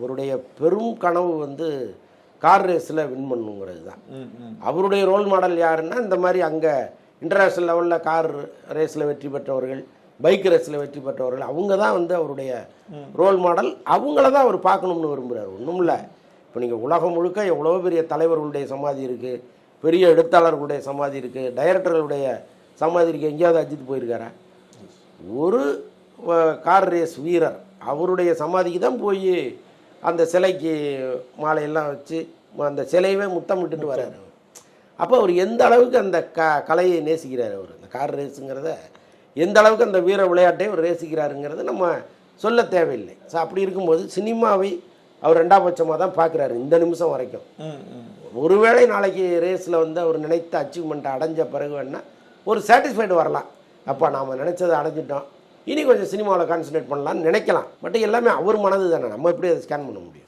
அவருடைய பெரும் கனவு வந்து கார் ரேஸில் வின் பண்ணுங்கிறது தான். அவருடைய ரோல் மாடல் யாருன்னா இந்த மாதிரி அங்கே இன்டர்நேஷ்னல் லெவலில் கார் ரேஸில் வெற்றி பெற்றவர்கள் பைக் ரேஸில் வெற்றி பெற்றவர்கள் அவங்க தான் வந்து அவருடைய ரோல் மாடல். அவங்கள தான் அவர் பார்க்கணும்னு விரும்புகிறார் ஒன்றும் இல்லை. இப்போ நீங்கள் உலகம் முழுக்க எவ்வளோ பெரிய தலைவர்களுடைய சமாதி இருக்குது பெரிய எழுத்தாளர்களுடைய சமாதி இருக்குது டைரக்டர்களுடைய சமாதி இருக்குது எங்கேயாவது அஜித் போயிருக்காரா? ஒரு கார் ரேஸ் வீரர் அவருடைய சமாதிக்கு தான் போய் அந்த சிலைக்கு மாலையெல்லாம் வச்சு அந்த சிலையவே முத்தமிட்டுட்டு வர்றாரு அவர். அப்போ அவர் எந்த அளவுக்கு அந்த க கலையை நேசிக்கிறார் அவர்? அந்த கார் ரேஸுங்கிறத எந்த அளவுக்கு அந்த வீர விளையாட்டை அவர் நேசிக்கிறாருங்கிறத நம்ம சொல்ல தேவையில்லை. ஸோ அப்படி இருக்கும்போது சினிமாவை அவர் ரெண்டாம் பட்சமாக தான் பார்க்குறாரு இந்த நிமிஷம் வரைக்கும். ஒருவேளை நாளைக்கு ரேஸில் வந்து அவர் நினைத்த அச்சீவ்மெண்ட்டை அடைஞ்ச பிறகு வேணால் ஒரு சாட்டிஸ்ஃபைடு வரலாம். அப்பா நாம் நினச்சதை அடைஞ்சிட்டோம். இனி கொஞ்சம் சினிமாவில் கான்சன்ட்ரேட் பண்ணலான்னு நினைக்கலாம். பட் எல்லாமே அவர் மனது தானே நம்ம எப்படி அதை ஸ்கேன் பண்ண முடியும்?